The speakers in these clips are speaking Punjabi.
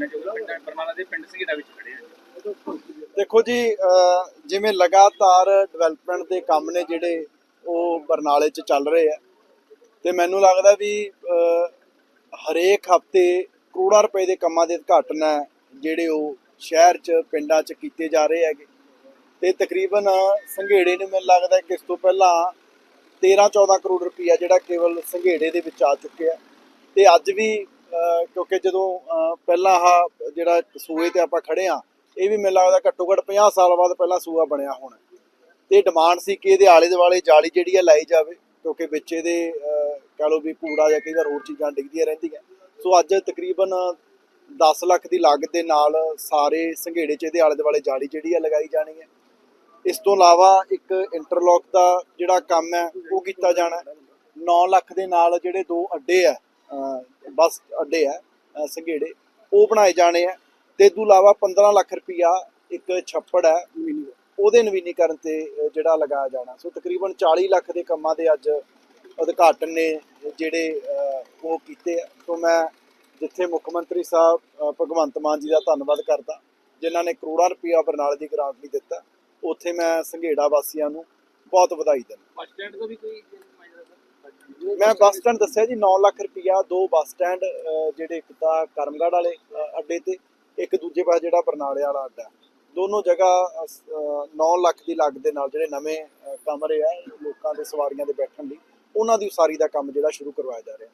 ਕਹਿਣਾ ਚਾਹੋਗੇ ਪਿੰਡ ਬਰਨਾਲਾ ਦੇ ਪਿੰਡ ਸੰਘੇੜਾ ਵਿੱਚ ਖੜੇ ਆ। ਦੇਖੋ ਜੀ ਜਿਵੇਂ ਲਗਾਤਾਰ ਡਿਵੈਲਪਮੈਂਟ ਦੇ ਕੰਮ ਨੇ ਜਿਹੜੇ ਉਹ ਬਰਨਾਲੇ 'ਚ ਚੱਲ ਰਹੇ ਆ, ਤੇ ਮੈਨੂੰ ਲੱਗਦਾ ਵੀ ਹਰੇਕ ਹਫ਼ਤੇ ਕਰੋੜਾਂ ਰੁਪਏ ਦੇ ਕੰਮਾਂ ਦੇ ਉਦਘਾਟਨ ਹੈ ਜਿਹੜੇ ਉਹ ਸ਼ਹਿਰ 'ਚ, ਪਿੰਡਾਂ 'ਚ ਕੀਤੇ ਜਾ ਰਹੇ ਹੈਗੇ। ਤੇ ਤਕਰੀਬਨ ਸੰਘੇੜੇ ਨੂੰ ਮੈਨੂੰ ਲੱਗਦਾ ਕਿ ਇਸ ਤੋਂ ਪਹਿਲਾਂ 13-14 ਕਰੋੜ ਰੁਪਈਆ ਜਿਹੜਾ ਕੇਵਲ ਸੰਘੇੜੇ ਦੇ ਵਿੱਚ ਆ ਚੁੱਕਿਆ। ਤੇ ਅੱਜ ਵੀ ਕਿਉਂਕਿ ਜਦੋਂ ਪਹਿਲਾਂ ਆਹ ਜਿਹੜਾ ਸੂਏ ਤੇ ਆਪਾਂ ਖੜੇ ਆ ਇਹ ਵੀ ਮੈਨੂੰ ਲੱਗਦਾ ਘੱਟੋ ਘੱਟ 50 ਸਾਲ ਬਾਅਦ ਪਹਿਲਾਂ ਸੂਆ ਬਣਿਆ ਹੋਣਾ। ਤੇ ਡਿਮਾਂਡ ਸੀ ਕਿ ਇਹਦੇ ਆਲੇ ਦੁਆਲੇ ਜਾਲੀ ਜਿਹੜੀ ਆ ਲਾਈ ਜਾਵੇ ਕਿਉਂਕਿ ਵਿੱਚ ਇਹਦੇ ਅਹ, ਕਹ ਲਓ ਵੀ ਕੂੜਾ ਜਾਂ ਕਈ ਵਾਰ ਹੋਰ ਚੀਜ਼ਾਂ ਡਿੱਗਦੀਆਂ ਰਹਿੰਦੀਆਂ। ਸੋ ਅੱਜ ਤਕਰੀਬਨ 10 ਲੱਖ ਦੀ ਲਾਗਤ ਦੇ ਨਾਲ ਸਾਰੇ ਸੰਘੇੜੇ 'ਚ ਇਹਦੇ ਆਲੇ ਦੁਆਲੇ ਜਾਲੀ ਜਿਹੜੀ ਆ ਲਗਾਈ ਜਾਣੀ ਹੈ। ਇਸ ਤੋਂ ਇਲਾਵਾ ਇੱਕ ਇੰਟਰਲੌਕ ਦਾ ਜਿਹੜਾ ਕੰਮ ਹੈ ਉਹ ਕੀਤਾ ਜਾਣਾ ਹੈ। 9 ਲੱਖ ਦੇ ਨਾਲ ਜਿਹੜੇ ਦੋ ਅੱਡੇ ਆ ਬੱਸ ਅੱਡੇ ਆ ਸੰਘੇੜੇ। ਉਹ ਬਣਾਏ ਜਾਣੇ ਆ ਤੇ ਤੋਂ ਇਲਾਵਾ 15 ਲੱਖ ਰੁਪਇਆ ਇੱਕ ਛੱਪੜ ਹੈ ਉਹਦੇ ਨਵੀਨੀਕਰਨ ਤੇ ਜਿਹੜਾ ਲਗਾਇਆ ਜਾਣਾ। ਸੋ ਤਕਰੀਬਨ 40 ਲੱਖ ਦੇ ਕੰਮਾਂ ਦੇ ਅੱਜ ਉਦਘਾਟਨ ਨੇ ਜਿਹੜੇ ਉਹ ਕੀਤੇ ਆ ਸੋ ਮੈਂ ਜਿੱਥੇ ਮੁੱਖ ਮੰਤਰੀ ਸਾਹਿਬ ਭਗਵੰਤ ਮਾਨ ਜੀ ਦਾ ਧੰਨਵਾਦ ਕਰਦਾ, ਜਿਨ੍ਹਾਂ ਨੇ ਕਰੋੜਾਂ ਰੁਪਇਆ ਬਰਨਾਲੇ ਦੀ ਗ੍ਰਾਂਟ ਲਈ ਦਿੱਤਾ, ਉੱਥੇ ਮੈਂ ਸੰਘੇੜਾ ਵਾਸੀਆਂ ਨੂੰ ਬਹੁਤ ਵਧਾਈ ਦਿੰਦਾ। ਬੱਸ ਸਟੈਂਡ ਦਾ ਵੀ ਕੋਈ ਮੈਂ ਬੱਸ ਸਟੈਂਡ ਦੱਸਿਆ ਜੀ 9 ਲੱਖ ਰੁਪਇਆ ਦੋ ਬੱਸ ਸਟੈਂਡ ਅਹ, ਜਿਹੜੇ ਇੱਕ ਤਾਂ ਕਰਮਗੜ੍ਹ ਵਾਲੇ ਅੱਡੇ ਤੇ ਇੱਕ ਦੂਜੇ ਪਾਸੇ ਜਿਹੜਾ ਬਰਨਾਲੇ ਵਾਲਾ ਅੱਡਾ। ਦੋਨੋਂ ਜਗ੍ਹਾ 9 ਲੱਖ ਦੀ ਲਾਗਤ ਦੇ ਨਾਲ ਜਿਹੜੇ ਨਵੇਂ ਕਮਰੇ ਆ ਲੋਕਾਂ ਦੇ ਸਵਾਰੀਆਂ ਦੇ ਬੈਠਣ ਲਈ ਉਹਨਾਂ ਦੀ ਉਸਾਰੀ ਦਾ ਕੰਮ ਜਿਹੜਾ ਸ਼ੁਰੂ ਕਰਵਾਇਆ ਜਾ ਰਿਹਾ।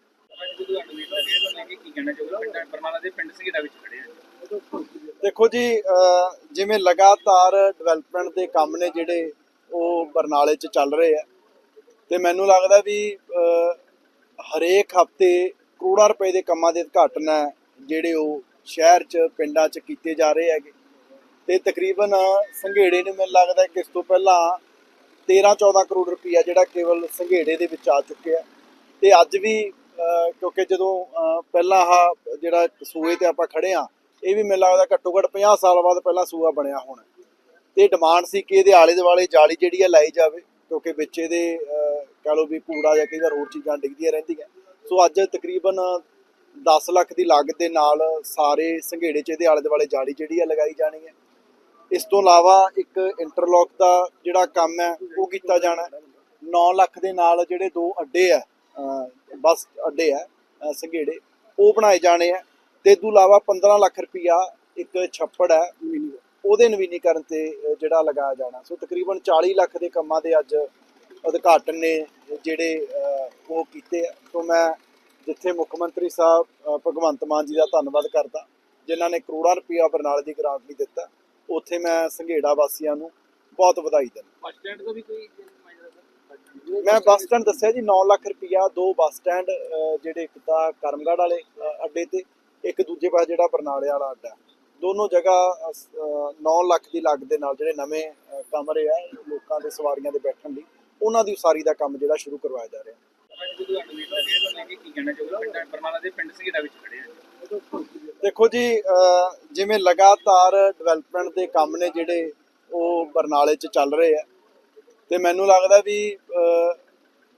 ਦੇਖੋ ਜੀ ਜਿਵੇਂ ਲਗਾਤਾਰ ਡਿਵੈਲਪਮੈਂਟ ਦੇ ਕੰਮ ਨੇ ਜਿਹੜੇ ਉਹ ਬਰਨਾਲੇ 'ਚ ਚੱਲ ਰਹੇ ਆ ਤੇ ਮੈਨੂੰ ਲੱਗਦਾ ਵੀ ਹਰੇਕ ਹਫ਼ਤੇ ਕਰੋੜਾਂ ਰੁਪਏ ਦੇ ਕੰਮਾਂ ਦੇ ਉਦਘਾਟਨ ਹੈ, ਜਿਹੜੇ ਉਹ ਸ਼ਹਿਰ 'ਚ, ਪਿੰਡਾਂ 'ਚ ਕੀਤੇ ਜਾ ਰਹੇ ਹੈਗੇ। ਤੇ ਤਕਰੀਬਨ ਸੰਘੇੜੇ ਨੂੰ ਮੈਨੂੰ ਲੱਗਦਾ ਕਿ ਇਸ ਤੋਂ ਪਹਿਲਾਂ 13-14 ਕਰੋੜ ਰੁਪਈਆ ਜਿਹੜਾ ਕੇਵਲ ਸੰਘੇੜੇ ਦੇ ਵਿੱਚ ਆ ਚੁੱਕਿਆ ਤੇ ਅੱਜ ਵੀ ਕਿਉਂਕਿ ਜਦੋਂ ਪਹਿਲਾਂ ਆਹ ਜਿਹੜਾ ਸੂਏ ਤੇ ਆਪਾਂ ਖੜੇ ਆ ਇਹ ਵੀ ਮੈਨੂੰ ਲੱਗਦਾ ਘੱਟੋ ਘੱਟ 50 ਸਾਲ ਬਾਅਦ ਪਹਿਲਾਂ ਸੂਆ ਬਣਿਆ ਹੋਣਾ। ਤੇ ਡਿਮਾਂਡ ਸੀ ਕਿ ਇਹਦੇ ਆਲੇ ਦੁਆਲੇ ਜਾਲੀ ਜਿਹੜੀ ਆ ਲਾਈ ਜਾਵੇ, ਕਿਉਂਕਿ ਵਿੱਚ ਇਹਦੇ ਕਹ ਲਓ ਵੀ ਕੂੜਾ ਜਾਂ ਕਈ ਵਾਰ ਹੋਰ ਚੀਜ਼ਾਂ ਡਿੱਗਦੀਆਂ ਰਹਿੰਦੀਆਂ। ਸੋ ਅੱਜ ਤਕਰੀਬਨ 10 ਲੱਖ ਦੀ ਲਾਗਤ ਦੇ ਨਾਲ ਸਾਰੇ ਸੰਘੇੜੇ 'ਚ ਇਹਦੇ ਆਲੇ ਦੁਆਲੇ ਜਾਲੀ ਜਿਹੜੀ ਆ ਲਗਾਈ ਜਾਣੀ ਹੈ। ਇਸ ਤੋਂ ਇਲਾਵਾ ਇੱਕ ਇੰਟਰਲੌਕ ਦਾ ਜਿਹੜਾ ਕੰਮ ਹੈ, ਉਹ ਕੀਤਾ ਜਾਣਾ 9 ਲੱਖ ਦੇ ਨਾਲ ਜਿਹੜੇ ਦੋ ਅੱਡੇ ਆ ਅਹ ਅੱਡੇ ਆ ਸੰਘੇੜੇ, ਉਹ ਬਣਾਏ ਜਾਣੇ ਆ ਤੇ ਇਸ ਤੋਂ ਇਲਾਵਾ 15 ਲੱਖ ਰੁਪਇਆ ਇੱਕ ਛੱਪੜ ਹੈ, ਉਹਦੇ ਨਵੀਨੀਕਰਨ ਤੇ ਜਿਹੜਾ ਲਗਾਇਆ ਜਾਣਾ। ਸੋ ਤਕਰੀਬਨ 40 ਲੱਖ ਦੇ ਕੰਮਾਂ ਦੇ ਅੱਜ ਉਦਘਾਟਨ ਨੇ ਜਿਹੜੇ ਉਹ ਕੀਤੇ। ਸੋ ਮੈਂ ਜਿੱਥੇ ਮੁੱਖ ਮੰਤਰੀ ਸਾਹਿਬ ਭਗਵੰਤ ਮਾਨ ਜੀ ਦਾ ਧੰਨਵਾਦ ਕਰਦਾ ਜਿਨ੍ਹਾਂ ਨੇ ਕਰੋੜਾਂ ਰੁਪਇਆ ਬਰਨਾਲੇ ਦੀ ਗ੍ਰਾਂਟ ਲਈ ਦਿੱਤਾ ਉੱਥੇ ਮੈਂ ਸੰਘੇੜਾ ਵਾਸੀਆਂ ਨੂੰ ਬਹੁਤ ਵਧਾਈ ਦਿੰਦਾ। ਬੱਸ ਸਟੈਂਡ ਤੋਂ ਵੀ ਕੋਈ ਮੈਂ ਬੱਸ ਸਟੈਂਡ ਦੱਸਿਆ ਜੀ 9 ਲੱਖ ਰੁਪਇਆ ਦੋ ਬੱਸ ਸਟੈਂਡ ਜਿਹੜੇ ਇੱਕ ਤਾਂ ਕਰਮਗੜ੍ਹ ਵਾਲੇ ਅੱਡੇ ਤੇ ਇੱਕ ਦੂਜੇ ਪਾਸੇ ਜਿਹੜਾ ਬਰਨਾਲੇ ਵਾਲਾ ਅੱਡਾ। ਦੋਨੋਂ ਜਗ੍ਹਾ 9 ਲੱਖ ਦੀ ਲਾਗਤ ਦੇ ਨਾਲ ਜਿਹੜੇ ਨਵੇਂ ਕਮਰੇ ਆ ਲੋਕਾਂ ਦੇ ਸਵਾਰੀਆਂ ਦੇ ਬੈਠਣ ਲਈ। ਉਹਨਾਂ ਦੀ ਉਸਾਰੀ ਦਾ ਕੰਮ ਜਿਹੜਾ ਸ਼ੁਰੂ ਕਰਵਾਇਆ ਜਾ ਰਿਹਾ। ਦੇਖੋ ਜੀ ਜਿਵੇਂ ਲਗਾਤਾਰ ਡਿਵੈਲਪਮੈਂਟ ਦੇ ਕੰਮ ਨੇ ਜਿਹੜੇ ਉਹ ਬਰਨਾਲੇ 'ਚ ਚੱਲ ਰਹੇ ਆ, ਤੇ ਮੈਨੂੰ ਲੱਗਦਾ ਵੀ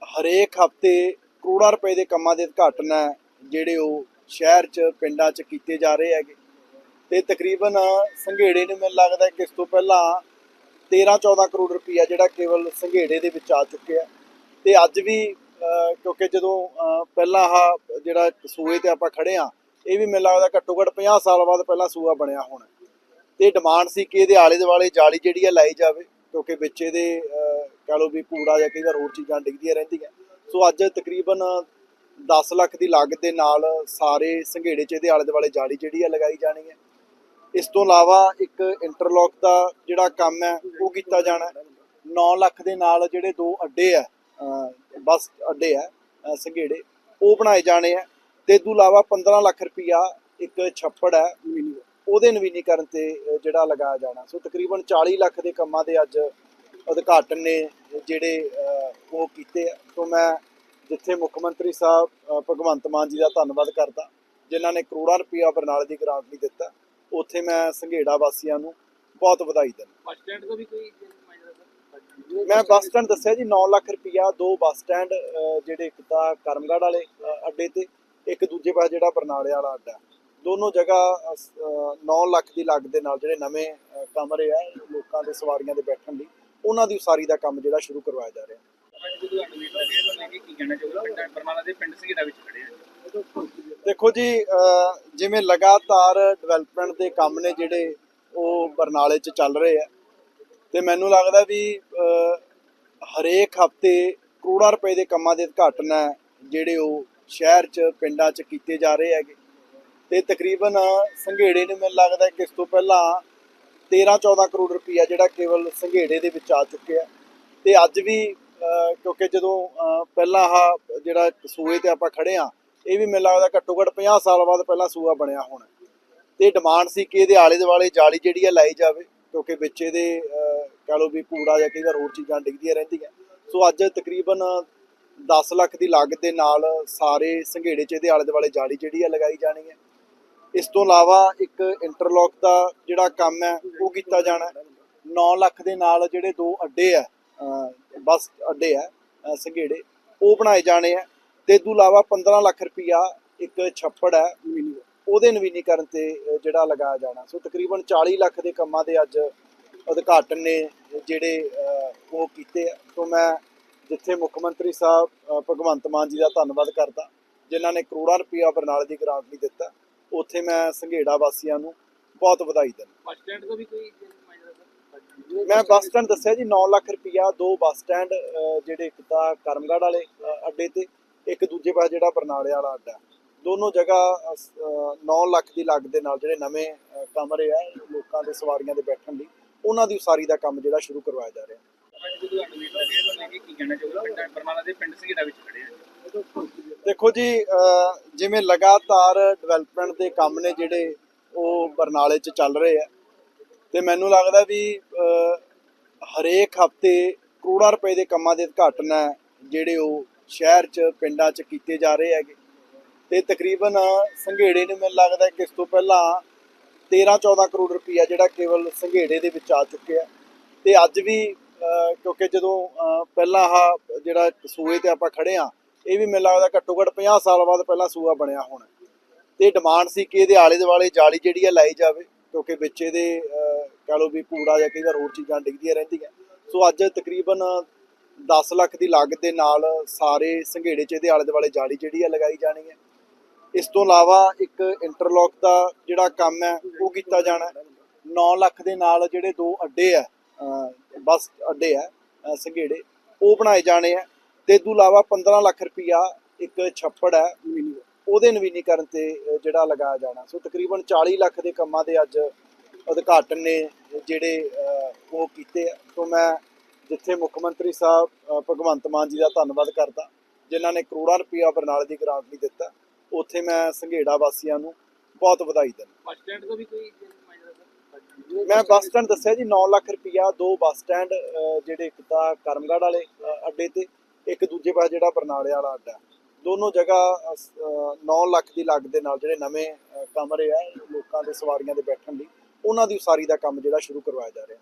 ਹਰੇਕ ਹਫ਼ਤੇ ਕਰੋੜਾਂ ਰੁਪਏ ਦੇ ਕੰਮਾਂ ਦੇ ਉਦਘਾਟਨ ਹੈ ਜਿਹੜੇ ਉਹ ਸ਼ਹਿਰ 'ਚ, ਪਿੰਡਾਂ 'ਚ ਕੀਤੇ ਜਾ ਰਹੇ ਹੈਗੇ। ਤੇ ਤਕਰੀਬਨ ਸੰਘੇੜੇ ਨੂੰ, ਮੈਨੂੰ ਲੱਗਦਾ ਕਿ ਇਸ ਤੋਂ ਪਹਿਲਾਂ 13-14 ਕਰੋੜ ਰੁਪਈਆ ਜਿਹੜਾ ਕੇਵਲ ਸੰਘੇੜੇ ਦੇ ਵਿੱਚ ਆ ਚੁੱਕਿਆ ਤੇ ਅੱਜ ਵੀ ਕਿਉਂਕਿ ਜਦੋਂ ਅਹ, ਪਹਿਲਾਂ ਆਹ ਜਿਹੜਾ ਸੂਏ ਤੇ ਆਪਾਂ ਖੜੇ ਆ ਇਹ ਵੀ ਮੈਨੂੰ ਲੱਗਦਾ ਘੱਟੋ ਘੱਟ 50 ਸਾਲ ਬਾਅਦ ਪਹਿਲਾਂ ਸੂਆ ਬਣਿਆ ਹੋਣਾ ਤੇ ਡਿਮਾਂਡ ਸੀ ਕਿ ਇਹਦੇ ਆਲੇ ਦੁਆਲੇ ਜਾਲੀ ਜਿਹੜੀ ਆ ਲਾਈ ਜਾਵੇ ਕਿਉਂਕਿ ਵਿੱਚ ਇਹਦੇ ਅਹ, ਕਹ ਲਓ ਵੀ ਕੂੜਾ ਜਾਂ ਕਈ ਵਾਰ ਹੋਰ ਚੀਜ਼ਾਂ ਡਿੱਗਦੀਆਂ ਰਹਿੰਦੀਆਂ। ਸੋ ਅੱਜ ਤਕਰੀਬਨ 10 ਲੱਖ ਦੀ ਲਾਗਤ ਦੇ ਨਾਲ ਸਾਰੇ ਸੰਘੇੜੇ 'ਚ ਇਹਦੇ ਆਲੇ ਦੁਆਲੇ ਜਾਲੀ ਜਿਹੜੀ ਆ ਲਗਾਈ ਜਾਣੀ ਹੈ। ਇਸ ਤੋਂ ਇਲਾਵਾ ਇੱਕ ਇੰਟਰਲੌਕ ਦਾ ਜਿਹੜਾ ਕੰਮ ਹੈ, ਉਹ ਕੀਤਾ ਜਾਣਾ ਹੈ। 9 ਲੱਖ ਦੇ ਨਾਲ ਜਿਹੜੇ ਦੋ ਅੱਡੇ ਆ ਅਹ ਅੱਡੇ ਆ ਸੰਘੇੜੇ, ਉਹ ਬਣਾਏ ਜਾਣੇ ਆ ਤੇ ਇਸ ਤੋਂ ਇਲਾਵਾ 15 ਲੱਖ ਰੁਪਇਆ ਇੱਕ ਛੱਪੜ ਹੈ, ਉਹਦੇ ਨਵੀਨੀਕਰਨ ਤੇ ਜਿਹੜਾ ਲਗਾਇਆ ਜਾਣਾ। ਸੋ ਤਕਰੀਬਨ 40 ਲੱਖ ਦੇ ਕੰਮਾਂ ਦੇ ਅੱਜ ਉਦਘਾਟਨ ਨੇ ਜਿਹੜੇ ਉਹ ਕੀਤੇ ਆ ਸੋ ਮੈਂ ਜਿੱਥੇ ਮੁੱਖ ਮੰਤਰੀ ਸਾਹਿਬ ਭਗਵੰਤ ਮਾਨ ਜੀ ਦਾ ਧੰਨਵਾਦ ਕਰਦਾ, ਜਿਨ੍ਹਾਂ ਨੇ ਕਰੋੜਾਂ ਰੁਪਇਆ ਬਰਨਾਲੇ ਦੀ ਗ੍ਰਾਂਟ ਲਈ ਦਿੱਤਾ ਉੱਥੇ ਮੈਂ ਸੰਘੇੜਾ ਵਾਸੀਆਂ ਨੂੰ ਬਹੁਤ ਵਧਾਈ ਦਿੰਦਾ। ਬੱਸ ਸਟੈਂਡ ਤੋਂ ਵੀ ਕੋਈ ਮੈਂ ਬੱਸ ਸਟੈਂਡ ਦੱਸਿਆ ਜੀ 9 ਲੱਖ ਰੁਪਇਆ ਦੋ ਬੱਸ ਸਟੈਂਡ ਜਿਹੜੇ ਇੱਕ ਤਾਂ ਕਰਮਗੜ੍ਹ ਵਾਲੇ ਅੱਡੇ ਤੇ ਇੱਕ ਦੂਜੇ ਪਾਸੇ ਜਿਹੜਾ ਬਰਨਾਲੇ ਵਾਲਾ ਅੱਡਾ। ਦੋਨੋਂ ਜਗ੍ਹਾ 9 ਲੱਖ ਦੀ ਲਾਗਤ ਦੇ ਨਾਲ ਜਿਹੜੇ ਨਵੇਂ ਕਮਰੇ ਆ ਲੋਕਾਂ ਦੇ ਸਵਾਰੀਆਂ ਦੇ ਬੈਠਣ ਲਈ ਉਹਨਾਂ ਦੀ ਉਸਾਰੀ ਦਾ ਕੰਮ ਜਿਹੜਾ ਸ਼ੁਰੂ ਕਰਵਾਇਆ ਜਾ ਰਿਹਾ। ਚਾਹੋਗੇ? ਪਿੰਡਾਂ ਬਰਨਾਲਾ ਦੇ ਪਿੰਡ ਸੰਘੇੜਾ ਵਿੱਚ ਖੜੇ ਆ। ਦੇਖੋ ਜੀ ਜਿਵੇਂ ਲਗਾਤਾਰ ਡਿਵੈਲਪਮੈਂਟ ਦੇ ਕੰਮ ਨੇ ਜਿਹੜੇ ਉਹ ਬਰਨਾਲੇ 'ਚ ਚੱਲ ਰਹੇ ਆ, ਤੇ ਮੈਨੂੰ ਲੱਗਦਾ ਵੀ ਹਰੇਕ ਹਫ਼ਤੇ ਕਰੋੜਾਂ ਰੁਪਏ ਦੇ ਕੰਮਾਂ ਦੇ ਉਦਘਾਟਨ ਹੈ, ਜਿਹੜੇ ਉਹ ਸ਼ਹਿਰ 'ਚ, ਪਿੰਡਾਂ 'ਚ ਕੀਤੇ ਜਾ ਰਹੇ ਹੈਗੇ। ਤੇ ਤਕਰੀਬਨ ਸੰਘੇੜੇ ਨੂੰ ਮੈਨੂੰ ਲੱਗਦਾ ਕਿ ਇਸ ਤੋਂ ਪਹਿਲਾਂ 13-14 ਕਰੋੜ ਰੁਪਈਆ ਜਿਹੜਾ ਕੇਵਲ ਸੰਘੇੜੇ ਦੇ ਵਿੱਚ ਆ ਚੁੱਕਿਆ ਤੇ ਅੱਜ ਵੀ ਕਿਉਂਕਿ ਜਦੋਂ ਪਹਿਲਾਂ ਆਹ ਜਿਹੜਾ ਸੂਏ ਤੇ ਆਪਾਂ ਖੜੇ ਆ ਇਹ ਵੀ ਮੈਨੂੰ ਲੱਗਦਾ ਘੱਟੋ ਘੱਟ 50 ਸਾਲ ਬਾਅਦ ਪਹਿਲਾਂ ਸੂਆ ਬਣਿਆ ਹੋਣਾ। ਤੇ ਡਿਮਾਂਡ ਸੀ ਕਿ ਇਹਦੇ ਆਲੇ ਦੁਆਲੇ ਜਾਲੀ ਜਿਹੜੀ ਹੈ ਲਾਈ ਜਾਵੇ ਕਿਉਂਕਿ ਵਿੱਚ ਇਹਦੇ ਅਹ, ਕਹ ਲਓ ਵੀ ਕੂੜਾ ਜਾਂ ਕਈ ਵਾਰ ਹੋਰ ਚੀਜ਼ਾਂ ਡਿੱਗਦੀਆਂ ਰਹਿੰਦੀਆਂ। ਸੋ ਅੱਜ ਤਕਰੀਬਨ 10 ਲੱਖ ਦੀ ਲਾਗਤ ਦੇ ਨਾਲ ਸਾਰੇ ਸੰਘੇੜੇ 'ਚ ਇਹਦੇ ਆਲੇ ਦੁਆਲੇ ਜਾਲੀ ਜਿਹੜੀ ਹੈ ਲਗਾਈ ਜਾਣੀ ਹੈ। ਇਸ ਤੋਂ ਇਲਾਵਾ ਇੱਕ ਇੰਟਰਲੌਕ ਦਾ ਜਿਹੜਾ ਕੰਮ ਹੈ ਉਹ ਕੀਤਾ ਜਾਣਾ ਹੈ। 9 ਲੱਖ ਦੇ ਨਾਲ ਜਿਹੜੇ ਦੋ ਅੱਡੇ ਆ ਅਹ, ਬੱਸ ਅੱਡੇ ਆ ਸੰਘੇੜੇ ਉਹ ਬਣਾਏ ਜਾਣੇ ਆ ਤੇ ਇਸ ਤੋਂ ਇਲਾਵਾ 15 ਲੱਖ ਰੁਪਇਆ ਇੱਕ ਛੱਪੜ ਹੈ ਉਹਦੇ ਨਵੀਨੀਕਰਨ ਤੇ ਜਿਹੜਾ ਲਗਾਇਆ ਜਾਣਾ। ਸੋ ਤਕਰੀਬਨ 40 ਲੱਖ ਦੇ ਕੰਮਾਂ ਦੇ ਅੱਜ ਉਦਘਾਟਨ ਨੇ ਜਿਹੜੇ ਉਹ ਕੀਤੇ। ਸੋ ਮੈਂ ਜਿੱਥੇ ਮੁੱਖ ਮੰਤਰੀ ਸਾਹਿਬ ਭਗਵੰਤ ਮਾਨ ਜੀ ਦਾ ਧੰਨਵਾਦ ਕਰਦਾ ਜਿਨ੍ਹਾਂ ਨੇ ਕਰੋੜਾਂ ਰੁਪਇਆ ਬਰਨਾਲੇ ਦੀ ਗ੍ਰਾਂਟ ਲਈ ਦਿੱਤਾ ਉੱਥੇ ਮੈਂ ਸੰਘੇੜਾ ਵਾਸੀਆਂ ਨੂੰ ਬਹੁਤ ਵਧਾਈ ਦਿੰਦਾ। ਬੱਸ ਸਟੈਂਡ ਤੋਂ ਵੀ ਕੋਈ ਮੈਂ ਬੱਸ ਸਟੈਂਡ ਦੱਸਿਆ ਜੀ 9 ਲੱਖ ਰੁਪਇਆ ਦੋ ਬੱਸ ਸਟੈਂਡ ਜਿਹੜੇ ਇੱਕ ਤਾਂ ਕਰਮਗੜ੍ਹ ਵਾਲੇ ਅੱਡੇ ਤੇ ਇੱਕ ਦੂਜੇ ਪਾਸੇ ਜਿਹੜਾ ਬਰਨਾਲੇ ਵਾਲਾ ਅੱਡਾ। ਦੋਨੋਂ ਜਗ੍ਹਾ 9 ਲੱਖ ਦੀ ਲਾਗਤ ਦੇ ਨਾਲ ਜਿਹੜੇ ਨਵੇਂ ਕਮਰੇ ਆ ਲੋਕਾਂ ਦੇ ਸਵਾਰੀਆਂ ਦੇ ਬੈਠਣ ਲਈ ਉਹਨਾਂ ਦੀ ਉਸਾਰੀ ਦਾ ਕੰਮ ਜਿਹੜਾ ਸ਼ੁਰੂ ਕਰਵਾਇਆ ਜਾ ਰਿਹਾ। ਦੇਖੋ ਜੀ ਅਹ, ਜਿਵੇਂ ਲਗਾਤਾਰ ਡਿਵੈਲਪਮੈਂਟ ਦੇ ਕੰਮ ਨੇ ਜਿਹੜੇ ਉਹ ਬਰਨਾਲੇ 'ਚ ਚੱਲ ਰਹੇ ਆ ਤੇ ਮੈਨੂੰ ਲੱਗਦਾ ਵੀ ਅਹ, ਹਰੇਕ ਹਫ਼ਤੇ ਕਰੋੜਾਂ ਰੁਪਏ ਦੇ ਕੰਮਾਂ ਦੇ ਉਦਘਾਟਨ ਹੈ ਜਿਹੜੇ ਉਹ ਸ਼ਹਿਰ 'ਚ ਪਿੰਡਾਂ 'ਚ ਕੀਤੇ ਜਾ ਰਹੇ ਹੈਗੇ। ਤੇ ਤਕਰੀਬਨ ਸੰਘੇੜੇ ਨੂੰ ਮੈਨੂੰ ਲੱਗਦਾ ਕਿ ਇਸ ਤੋਂ ਪਹਿਲਾਂ 13-14 ਕਰੋੜ ਰੁਪਈਆ ਜਿਹੜਾ ਕੇਵਲ ਸੰਘੇੜੇ ਦੇ ਵਿੱਚ ਆ ਚੁੱਕਿਆ ਤੇ ਅੱਜ ਵੀ ਕਿਉਂਕਿ ਜਦੋਂ ਪਹਿਲਾਂ ਆਹ ਜਿਹੜਾ ਸੂਏ ਤੇ ਆਪਾਂ ਖੜੇ ਆ ਇਹ ਵੀ ਮੈਨੂੰ ਲੱਗਦਾ ਘੱਟੋ ਘੱਟ 50 ਸਾਲ ਬਾਅਦ ਪਹਿਲਾਂ ਸੂਆ ਬਣਿਆ ਹੋਣਾ ਤੇ ਡਿਮਾਂਡ ਸੀ ਕਿ ਇਹਦੇ ਆਲੇ ਦੁਆਲੇ ਜਾਲੀ ਜਿਹੜੀ ਆ ਲਾਈ ਜਾਵੇ ਕਿਉਂਕਿ ਵਿੱਚ ਇਹਦੇ ਅਹ, ਕਹ ਲਓ ਵੀ ਕੂੜਾ ਜਾਂ ਕਈ ਵਾਰ ਹੋਰ ਚੀਜ਼ਾਂ ਡਿੱਗਦੀਆਂ ਰਹਿੰਦੀਆਂ। ਸੋ ਅੱਜ ਤਕਰੀਬਨ 10 ਲੱਖ ਦੀ ਲਾਗਤ ਦੇ ਨਾਲ ਸਾਰੇ ਸੰਘੇੜੇ 'ਚ ਇਹਦੇ ਆਲੇ ਦੁਆਲੇ ਜਾਲੀ ਜਿਹੜੀ ਆ ਲਗਾਈ ਜਾਣੀ ਹੈ। ਇਸ ਤੋਂ ਇਲਾਵਾ ਇੱਕ ਇੰਟਰਲੌਕ ਦਾ ਜਿਹੜਾ ਕੰਮ ਹੈ ਉਹ ਕੀਤਾ ਜਾਣਾ ਹੈ। 9 ਲੱਖ ਦੇ ਨਾਲ ਜਿਹੜੇ ਦੋ ਅੱਡੇ ਆ ਅਹ, ਬੱਸ ਅੱਡੇ ਆ ਸੰਘੇੜੇ ਉਹ ਬਣਾਏ ਜਾਣੇ ਆ ਤੇ ਇਸ ਤੋਂ ਇਲਾਵਾ 15 ਲੱਖ ਰੁਪਇਆ ਇੱਕ ਛੱਪੜ ਹੈ ਉਹਦੇ ਨਵੀਨੀਕਰਨ ਤੇ ਜਿਹੜਾ ਲਗਾਇਆ ਜਾਣਾ। ਸੋ ਤਕਰੀਬਨ 40 ਲੱਖ ਦੇ ਕੰਮਾਂ ਦੇ ਅੱਜ ਉਦਘਾਟਨ ਨੇ ਜਿਹੜੇ ਉਹ ਕੀਤੇ ਆ ਸੋ ਮੈਂ ਜਿੱਥੇ ਮੁੱਖ ਮੰਤਰੀ ਸਾਹਿਬ ਭਗਵੰਤ ਮਾਨ ਜੀ ਦਾ ਧੰਨਵਾਦ ਕਰਦਾ ਜਿਨ੍ਹਾਂ ਨੇ ਕਰੋੜਾਂ ਰੁਪਇਆ ਬਰਨਾਲੇ ਦੀ ਗ੍ਰਾਂਟ ਲਈ ਦਿੱਤਾ ਉੱਥੇ ਮੈਂ ਸੰਘੇੜਾ ਵਾਸੀਆਂ ਨੂੰ ਬਹੁਤ ਵਧਾਈ ਦਿੰਦਾ। ਬੱਸ ਸਟੈਂਡ ਤੋਂ ਵੀ ਕੋਈ ਮੈਂ ਬੱਸ ਸਟੈਂਡ ਦੱਸਿਆ ਜੀ 9 ਲੱਖ ਰੁਪਇਆ ਦੋ ਬੱਸ ਸਟੈਂਡ ਜਿਹੜੇ ਇੱਕ ਤਾਂ ਕਰਮਗੜ੍ਹ ਵਾਲੇ ਅੱਡੇ ਤੇ ਇੱਕ ਦੂਜੇ ਪਾਸੇ ਜਿਹੜਾ ਬਰਨਾਲੇ ਵਾਲਾ ਅੱਡਾ। ਦੋਨੋਂ ਜਗ੍ਹਾ 9 ਲੱਖ ਦੀ ਲਾਗਤ ਦੇ ਨਾਲ ਜਿਹੜੇ ਨਵੇਂ ਕਮਰੇ ਆ ਲੋਕਾਂ ਦੇ ਸਵਾਰੀਆਂ ਦੇ ਬੈਠਣ ਲਈ ਉਹਨਾਂ ਦੀ ਉਸਾਰੀ ਦਾ ਕੰਮ ਜਿਹੜਾ ਸ਼ੁਰੂ ਕਰਵਾਇਆ ਜਾ ਰਿਹਾ।